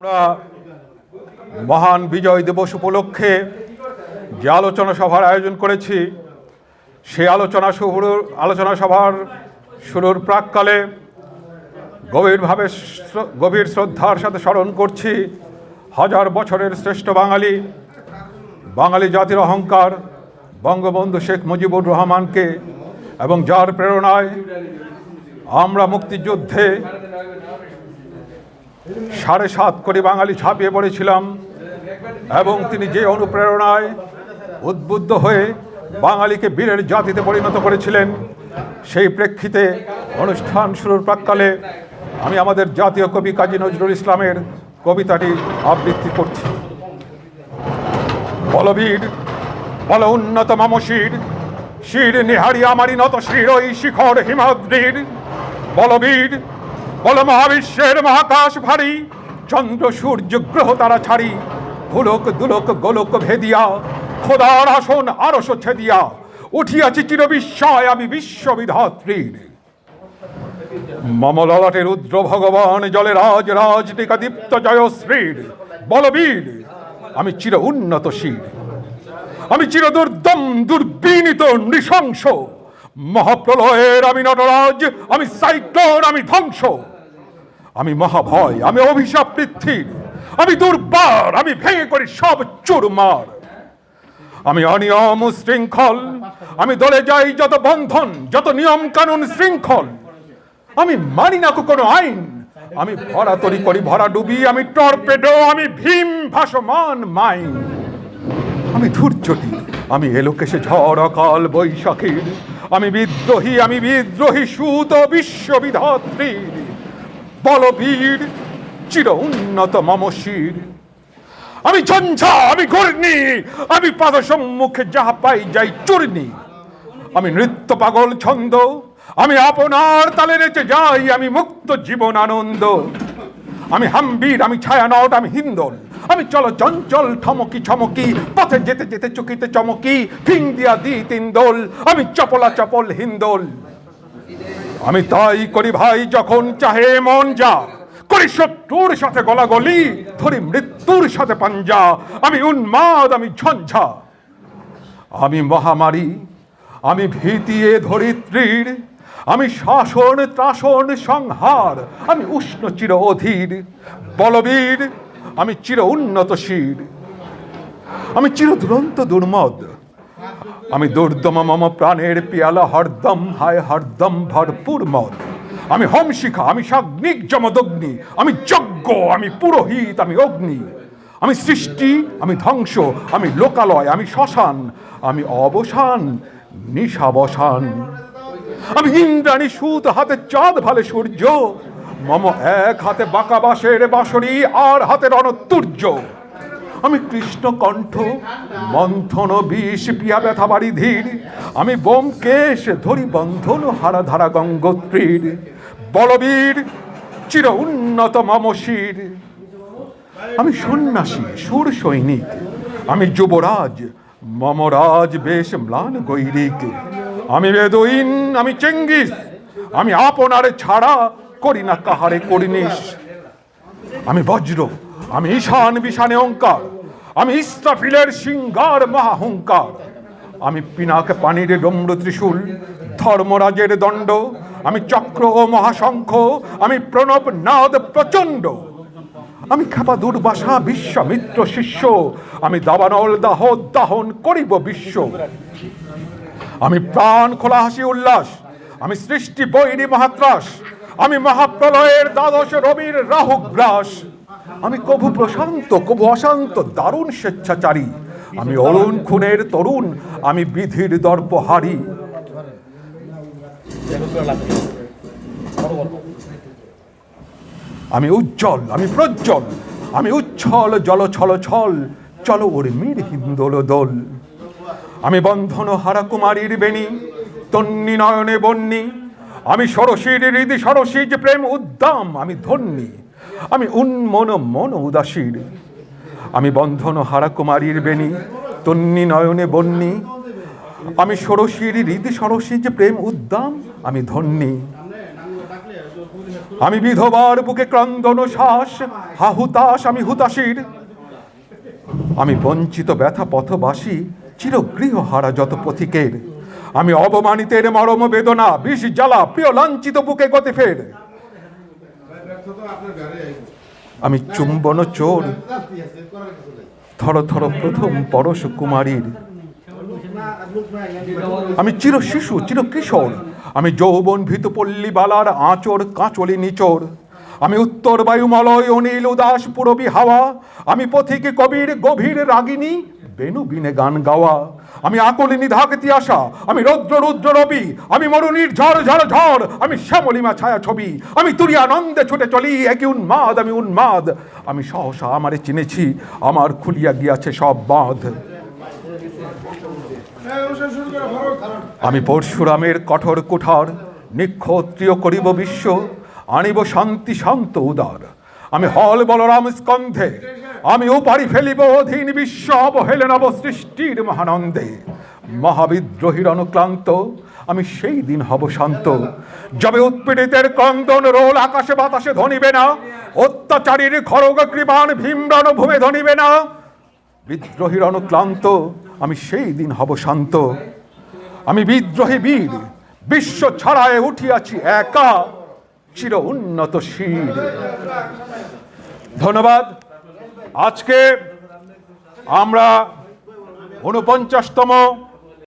আমরা মহান বিজয় দিবস উপলক্ষে যে আলোচনা সভার আয়োজন করেছি সেই আলোচনা শুরুর আলোচনা সভার শুরুর প্রাককালে গভীরভাবে গভীর শ্রদ্ধার সাথে স্মরণ করছি হাজার বছরের শ্রেষ্ঠ বাঙালি বাঙালি জাতির অহংকার, বঙ্গবন্ধু শেখ মুজিবুর রহমানকে এবং যার প্রেরণায় আমরা মুক্তিযুদ্ধে সাড়ে সাত কোটি বাঙালি ছাপিয়ে পড়েছিলাম এবং তিনি যে অনুপ্রেরণায় উদ্বুদ্ধ হয়ে বাঙালিকে বীরের জাতিতে পরিণত করেছিলেন, সেই প্রেক্ষিতে অনুষ্ঠান শুরুর প্রাককালে আমি আমাদের জাতীয় কবি কাজী নজরুল ইসলামের কবিতাটি আবৃত্তি করছি। বলবীর, বল উন্নত মামশির, শির নিহারি আমারি নত শির ওই শিখর হিমাদ্রির। বলবীর বল মহাবিশ্বের মহাকাশ ভারী, চন্দ্র, সূর্য, গ্রহ তারা ছাড়ি, ভুলক, দুলক, গোলক ভেদিয়া, খোদার আসন আরস ছেদিয়া, উঠিয়াছি চির বিস্ময় আমি বিশ্ববিধাত্রীর। মম ললাটে রুদ্র ভগবান, জলে রাজ রাজ টিকা দীপ্ত জয়শ্রীর, বলবীর, আমি চির উন্নত শির। আমি চির দুর্দম দুর্বিনীত, নৃশংস। মহাপ্রলয়ের আমি নটরাজ, আমি সাইক্লোন, আমি ধ্বংস। আমি মহাভয়, আমি অভিশাপ পৃথ্বীর আমি দুর্বার, আমি ভেঙে করি সব চুরমার। আমি অনিয়ম শৃঙ্খল, আমি দলে যাই যত বন্ধন, যত নিয়ম কানুন শৃঙ্খল। আমি মানি না কোনো আইন। আমি ভরা তরি করি, ভরা ডুবি, আমি টর্পেডো, আমি ভীম ভাসমান মাইন। আমি ধূর্যটি আমি এলোকেশে ঝড়, অকাল বৈশাখীর আমি বিদ্রোহী আমি বিদ্রোহী সুত বিশ্ববিধাত্রীর বলবীর চির উন্নত মমশির। আমি ঝঞ্ঝা, আমি ঘূর্ণি, আমি পাদ সম্মুখে যাহা পাই যাই চূর্ণি। আমি নৃত্য পাগল ছন্দ, আমি আপনার তালে নেচে যাই, আমি মুক্ত জীবন আনন্দ। আমি হাম্বির, আমি ছায়ানট, আমি হিন্দল। আমি চলো চঞ্চল ঠমকি ছমকি পথে যেতে যেতে চকিতে চমকি, ফিং দিয়া দি তিন দোল, আমি চপলা চপল হিন্দোল। আমি তাই করি ভাই যখন চাহে মন যা, করি শত্রুর সাথে গলাগলি, ধরি মৃত্যুর সাথে পাঞ্জা, আমি উন্মাদ, আমি ঝঞ্ঝা। আমি মহামারী, আমি ভীতিয়ে ধরিত্রীর, আমি শাসন ত্রাসন সংহার, আমি উষ্ণ চির অধীর, বলবীর আমি চির উন্নত শির আমি চির দুরন্ত দুর্মদ। আমি দুর্দম মম প্রাণের পিয়ালা হরদম হায় হরদম ভরপুর মদ। আমি হোমশিখা, আমি সাগ্নিক জমদগ্নি আমি যজ্ঞ, আমি পুরোহিত, আমি অগ্নি। আমি সৃষ্টি, আমি ধ্বংস, আমি লোকালয়, আমি শ্মশান। আমি অবসান, নিশাবসান। আমি ইন্দ্রাণী সুত হাতে চাঁদ ভালে সূর্য। মম এক হাতে বাঁকা বাঁশের বাঁশরি, আর হাতে রণতুর্য। আমি কৃষ্ণ কণ্ঠ মন্থন বিষ, পিয়া ব্যথা বাড়ি ধীর। আমি বোমকেশ ধরি বন্ধন হারা ধারা গঙ্গোত্রীর। বলবীর, চির উন্নত মমশির আমি সন্ন্যাসী, সুর সৈনিক। আমি যুবরাজ মমরাজ বেশ ম্লান গৈরিক। আমি বেদইন, আমি চেঙ্গিস। আমি আপনারে ছাড়া করি না কাহারে করিনিস। আমি বজ্র, আমি ঈশান বিশানে অঙ্কার আমি ইস্তাফিলের সিঙ্গার মহাহংকার। আমি পিনাক পানির ডম্র ত্রিশূল, ধর্মরাজের দণ্ড, আমি চক্র ও মহাশঙ্খ, আমি প্রণব নাদ প্রচণ্ড। আমি খেপা দুর্বাসা বিশ্বামিত্র শিষ্য, আমি দাবানল দাহ দাহন করিব বিশ্ব। আমি প্রাণ খোলা হাসি উল্লাস, আমি সৃষ্টি বৈরী মহাত্রাস। আমি মহাপ্রলয়ের দ্বাদশ রবির রাহু গ্রাস আমি কভু প্রশান্ত, কভু অশান্ত, দারুণ স্বেচ্ছাচারী। আমি অরুণ খুনের তরুণ, আমি বিধির দর্পহারী। আমি উজ্জ্বল, আমি প্রজ্জ্বল, আমি উচ্ছল, জল ছল ছল, চলো উর্মির হিন্দোল দোল। আমি বন্ধন হারা কুমারীর বেণী, তন্নি নয়নে বন্যি আমি সরসীর হৃদি সরসী যে প্রেম উদ্দাম, আমি ধন্যী। আমি উন্মন মন উদাসীর আমি বন্ধন হারা কুমারীর বেণী, তন্নি নয়নে বন্যি আমি সরসীর হৃদি সরসী যে প্রেম উদ্দাম, আমি ধন্যী। আমি বিধবার বুকে ক্রন্দন শ্বাস হাহুতাস আমি হুতাশির। আমি বঞ্চিত ব্যথা পথবাসী, চিরগৃহ হারা যত পথিকের। আমি অবমানিত অবমানিতের মরম বেদনা, বিষ, জ্বালা, প্রিয় লাঞ্ছিত বুকে গতি ফের। আমি চুম্বন চোর। থর থর প্রথম পরশ কুমারীর। আমি চির শিশু, চির কিশোর। আমি যৌবন ভীত পল্লী বালার আঁচড়, কাঁচলি নিচোর আমি উত্তর বায়ুমলয়, অনিল উদাস, পুরবী হাওয়া। আমি পথিকে কবির, গভীর রাগিনী বেনু বিনে গান গাওয়া। আমি আকলিনী ধাকতি আসা আমি রৌদ্র রুদ্র রবি, আমি মরুণীর ঝড় ঝড় ঝড়, আমি শ্যামলিমা ছায়া ছবি, আমি তুরি আনন্দে ছুটে চলি, একই উন্মাদ, আমি উন্মাদ। আমি সহসা আমারে চিনেছি, আমার খুলিয়া গিয়াছে সব বাঁধ। আমি পরশুরামের কঠোর কুঠার, নিক্ষত্রিয় করিব বিশ্ব, আনিব শান্তি শান্ত উদার। আমি হল বলরাম স্কন্ধে আমি উপারি ফেলিব, অধীন বিশ্ব অবহেলে নব সৃষ্টির মহানন্দে। মহাবিদ্রোহীর অনুক্লান্ত, আমি সেই দিন হব শান্ত। যবে উৎপীড়িতের ক্রন্দন রোল আকাশে বাতাসে ধনিবে না, অত্যাচারীর খড়গ কৃপান ভীমরণ ভূমে ধনিবে না। বিদ্রোহীর অনুক্লান্ত, আমি সেই দিন হব শান্ত। আমি বিদ্রোহী বীর, বিশ্ব ছাড়ায় উঠিয়াছি একা, চির উন্নত শির। ধন্যবাদ। আজকে আমরা উনপঞ্চাশতম